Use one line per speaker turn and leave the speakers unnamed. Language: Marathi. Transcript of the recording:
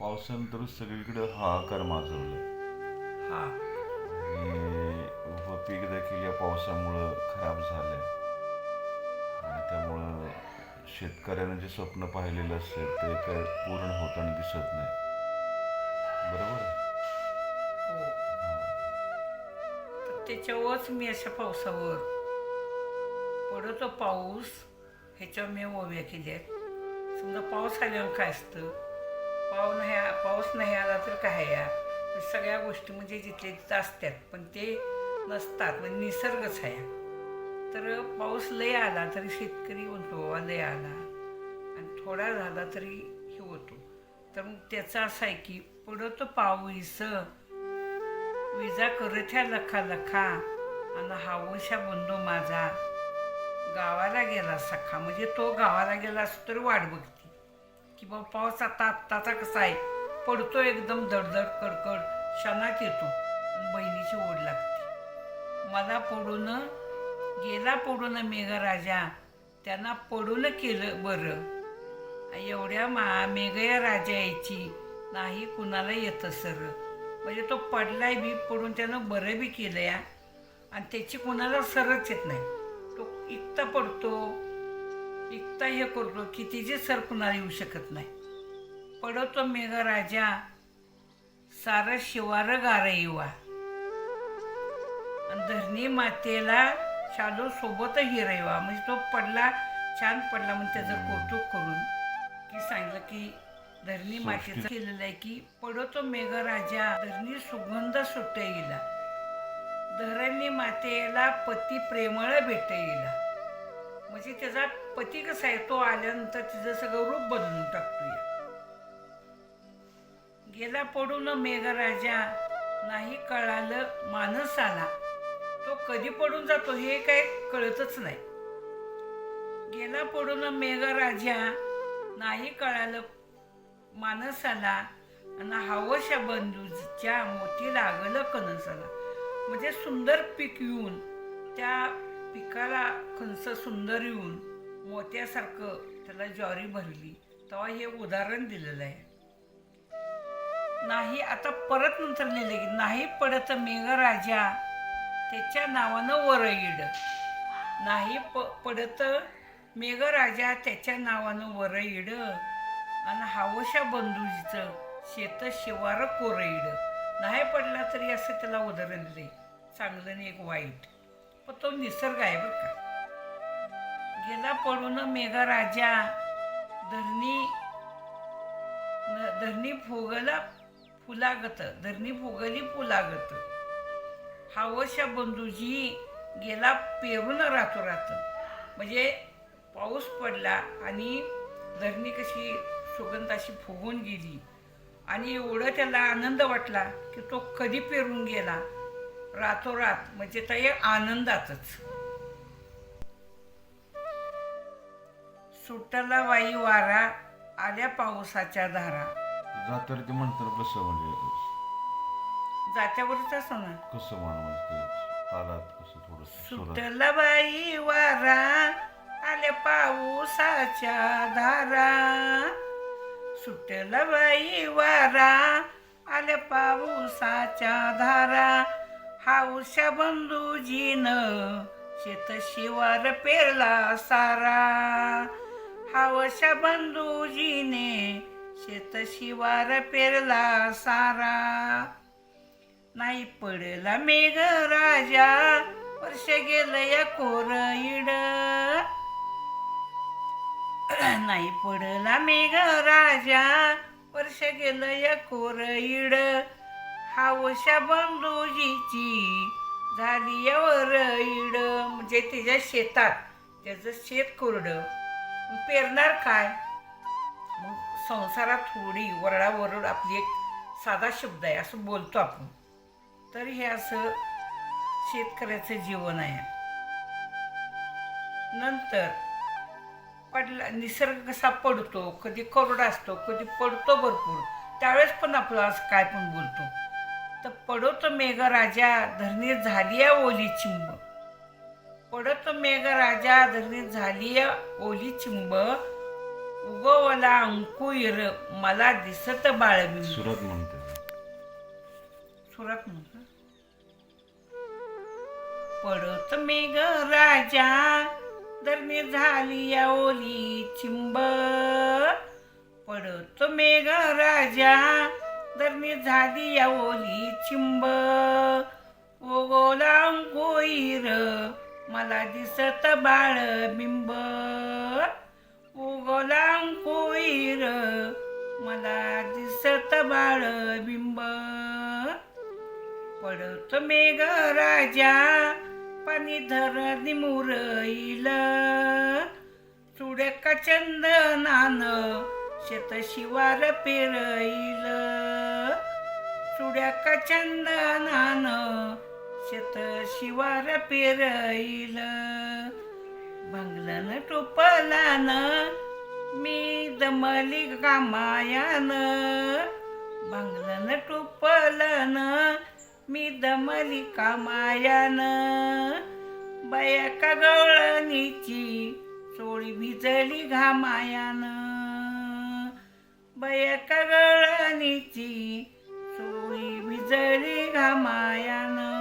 पावसानंतर सगळीकडे हाहाकार माजवलाय
हा.
आणि पीक देखील या पावसामुळं खराब झालंय. आणि त्यामुळं शेतकऱ्यानं जे स्वप्न पाहिलेलं असेल ते काय पूर्ण होताना दिसत नाही. बरोबर?
हो. तर त्याच्यावरच मी अशा पावसावर पडतो. पाऊस ह्याच्यावर मी ओव्या केल्यात. समजा पाऊस आल्यावर काय असतं? पाऊ नाही पाऊस नाही आला तर काय या? सगळ्या गोष्टी म्हणजे जिथल्या तिथं असतात पण ते नसतात म्हणजे निसर्गच आहे. तर पाऊस लय आला तरी शेतकरी म्हणतो बाबा लय आला. आणि थोडा झाला तरी हे होतो. तर मग त्याचा असा आहे की पडतो पाऊस विजा करथ्या लखा लखा आणि हावशा बंधू माझा गावाला गेला सखा. म्हणजे तो गावाला गेला असतो तरी वाट बघते. की बाबा पाऊस आता आत्ताचा कसा आहे? पडतो एकदम दडदड कडकड क्षणात येतो. आणि बहिणीची ओढ लागते. मला पडून गेला पडून मेघराजा. त्यांना पडून केलं बरं. एवढ्या मा मेघया राजा यायची. नाही कुणाला येतं सर. म्हणजे तो पडलाय बी पडून त्यानं बरं बी केलं या आणि त्याची कुणाला सरच येत नाही. तो इतका पडतो. इकता हे करतो की तिचे सर कुणाला येऊ शकत नाही. पडतो मेघ राजा सारं शिवार गार येवा धरणी मातेला शालू सोबत हिरवा म्हणजे तो पडला छान पडला म्हणजे त्याचं कौतुक करून. की सांगितलं की धरणी मातेचं केलेलं आहे की पडतो मेघ राजा धरणी सुगंध सुट येईला धरणी मातेला पती प्रेमळ भेट येईला म्हणजे त्याचा पती कसा आहे तो आल्यानंतर तिचं सगळं रूप बदलून टाकतो या गेला पडून मेघराजा नाही कळालं मानसाला. तो कधी पडून जातो हे काय कळतच नाही. गेला पडून मेघराजा नाही कळालं मानसाला आणि हवशा बंधूच्या मोती लागलं कणसाला. म्हणजे सुंदर पीक येऊन त्या पिकाला कणस सुंदर येऊन मोत्यासारखं त्याला ज्वारी भरली तेव्हा हे उदाहरण दिलेलं आहे. नाही आता परत नंतर लिहिले की नाही पडत मेघराजा त्याच्या नावानं वरईड नाही प पडत मेघराजा त्याच्या नावानं वरईड आणि हावशा बंधूजीचं शेत शिवार कोरईड नाही पडला तरी असं त्याला उदाहरण दिले चांगलं आणि एक वाईट. पण तो निसर्ग आहे बरं का. गेला पडून मेघराजा धरणी न- धरणी फोगला फुलागत धरणी फोगली फुलागत. हावशा बंधूजी गेला पेरून राहतो राहतो म्हणजे पाऊस पडला आणि धरणी कशी सुगंधाशी फुगून गेली. आणि एवढं त्याला आनंद वाटला की तो कधी पेरून गेला. रातोरात म्हणजे एक आनंदातच. सुटला वाई वारा आल्या पावसाच्या धारा.
जातर ते म्हणतात कसं म्हणजे?
जात्यावरच असं ना?
कसं म्हण म्हणजे तालात कसं थोडंसं सुरात
सुटला बाई वारा आल्या पाऊसाच्या धारा. सुटला बाई वारा आल्या पाऊसाच्या धारा. हाऊशा बंधूजीन शेत शिवार पेरला सारा. हावशा बंधूजीने शेत शिवार पेरला सारा. नाही पडला मेघ राजा वर्ष गेलं या कोरईड नाही पडला मेघ राजा वर्ष गेलं या कोरईड हावशा बंधूजीची झाली या म्हणजे त्याच्या शेतात त्याचं शेत कोरडं. पेरणार काय? मग संसारात थोडी वरडावरड आपली एक साधा शब्द आहे असं बोलतो आपण. तर हे असं शेतकऱ्याचं जीवन आहे. नंतर पडला निसर्ग कसा पडतो कधी कोरडा असतो कधी पडतो भरपूर. त्यावेळेस पण आपलं असं काय पण बोलतो. तर पडतो मेघराजा धरणी झाली या ओली चिंब. पडतो मेघराजा धरणी झाली ओली चिंब. उगवला अंकुर मला दिसत बाळबिंब
सुरत म्हणते.
सुरात म्हणतो. पडत मेघ राजा दरम्या झाली ओली चिंब. पडत मेघ राजा दरम्या झाली या ओली चिंब. ओगोला कोईर मला दिसत बाळ बिंब. उगोला कोईर मला दिसत बाळ बिंब. पडत मेघ राजा पाणी धर निमुरईल चुड्याका चंदनान शेत शिवार पेरईल. चुड्याका चंदनान शेत शिवार पेरईल. बंगलन टोपलान मी दमली कामायान. बंगलन टोपलन मी दमली कामायान. बया गवळणीची चोळी भिजली घामायान. बया गवळणीची 这里干嘛呀呢